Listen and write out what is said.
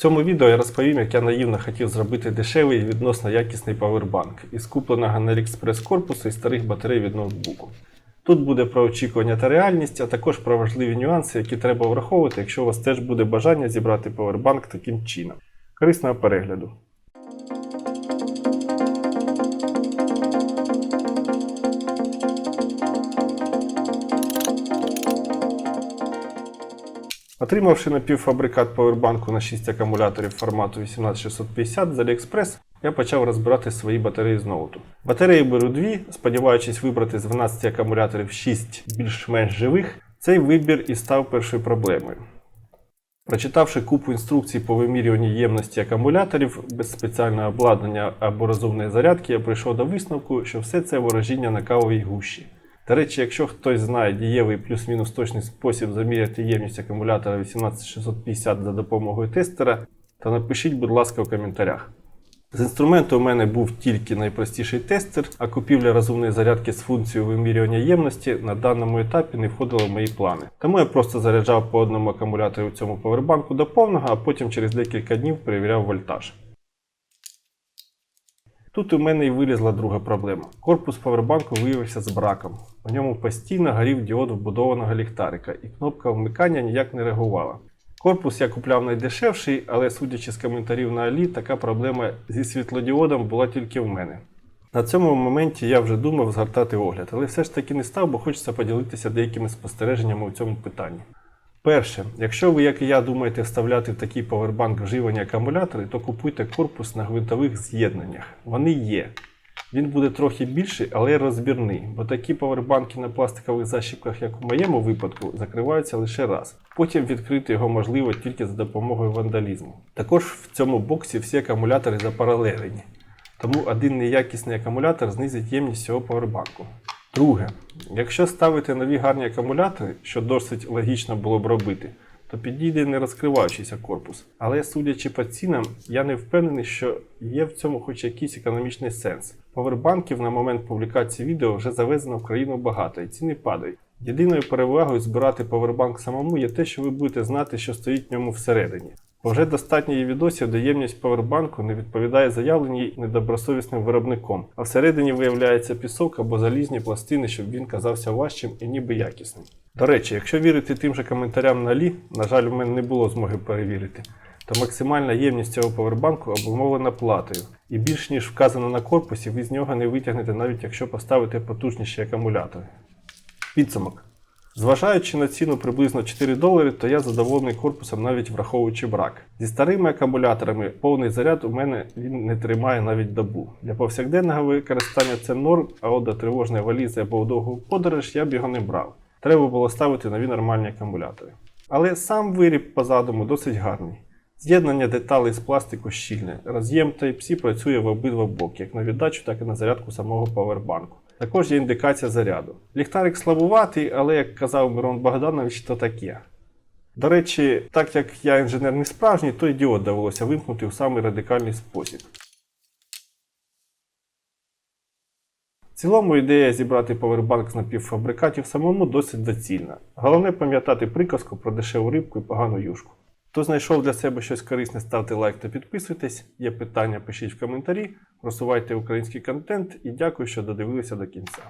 В цьому відео я розповім, як я наївно хотів зробити дешевий і відносно якісний павербанк із купленого на AliExpress корпусу і старих батарей від ноутбуку. Тут буде про очікування та реальність, а також про важливі нюанси, які треба враховувати, якщо у вас теж буде бажання зібрати павербанк таким чином. Корисного перегляду! Отримавши напівфабрикат павербанку на 6 акумуляторів формату 18650 з AliExpress, я почав розбирати свої батареї з ноуту. Батареї беру дві, сподіваючись вибрати з 12 акумуляторів 6 більш-менш живих. Цей вибір і став першою проблемою. Прочитавши купу інструкцій по вимірюванню ємності акумуляторів без спеціального обладнання або розумної зарядки, я прийшов до висновку, що все це ворожіння на кавовій гущі. До речі, якщо хтось знає дієвий плюс-мінус точний спосіб заміряти ємність акумулятора 18650 за допомогою тестера, то напишіть, будь ласка, в коментарях. З інструменту у мене був тільки найпростіший тестер, а купівля розумної зарядки з функцією вимірювання ємності на даному етапі не входила в мої плани. Тому я просто заряджав по одному акумулятору в цьому повербанку до повного, а потім через декілька днів перевіряв вольтаж. Тут у мене і вилізла друга проблема. Корпус павербанку виявився з браком. У ньому постійно горів діод вбудованого ліхтарика, і кнопка вмикання ніяк не реагувала. Корпус я купляв найдешевший, але судячи з коментарів на Алі, така проблема зі світлодіодом була тільки в мене. На цьому моменті я вже думав згортати огляд, але все ж таки не став, бо хочеться поділитися деякими спостереженнями у цьому питанні. Перше, якщо ви, як і я, думаєте вставляти в такий повербанк вживані акумулятори, то купуйте корпус на гвинтових з'єднаннях. Вони є. Він буде трохи більший, але розбірний, бо такі повербанки на пластикових защіпках, як у моєму випадку, закриваються лише раз. Потім відкрити його можливо тільки за допомогою вандалізму. Також в цьому боксі всі акумулятори запаралелені, тому один неякісний акумулятор знизить ємність цього повербанку. Друге, якщо ставити нові гарні акумулятори, що досить логічно було б робити, то підійде не розкриваючийся корпус. Але судячи по цінам, я не впевнений, що є в цьому хоч якийсь економічний сенс. Повербанків на момент публікації відео вже завезено в країну багато і ціни падають. Єдиною перевагою збирати повербанк самому є те, що ви будете знати, що стоїть в ньому всередині. Бо вже достатньо є відосів, де ємність повербанку не відповідає заявленій недобросовісним виробником, а всередині виявляється пісок або залізні пластини, щоб він казався важчим і ніби якісним. До речі, якщо вірити тим же коментарям на Лі, на жаль, у мене не було змоги перевірити, то максимальна ємність цього повербанку обумовлена платою, і більш ніж вказано на корпусі, ви з нього не витягнете навіть якщо поставите потужніші акумулятори. Підсумок. Зважаючи на ціну приблизно 4 долари, то я задоволений корпусом навіть враховуючи брак. Зі старими акумуляторами повний заряд у мене він не тримає навіть добу. Для повсякденного використання це норм, а от до тривожної валізи або в довгу подорож я б його не брав. Треба було ставити нові нормальні акумулятори. Але сам виріб по задуму досить гарний. З'єднання деталей з пластику щільне. Роз'єм Type-C працює в обидва боки, як на віддачу, так і на зарядку самого павербанку. Також є індикація заряду. Ліхтарик слабуватий, але як казав Мирон Богданович, то таке. До речі, так як я інженер не справжній, то й діод довелося вимкнути в самий радикальний спосіб. В цілому ідея зібрати повербанк з напівфабрикатів самому досить доцільна. Головне пам'ятати приказку про дешеву рибку і погану юшку. Хто знайшов для себе щось корисне, ставте лайк та підписуйтесь. Є питання, пишіть в коментарі, просувайте український контент і дякую, що додивилися до кінця.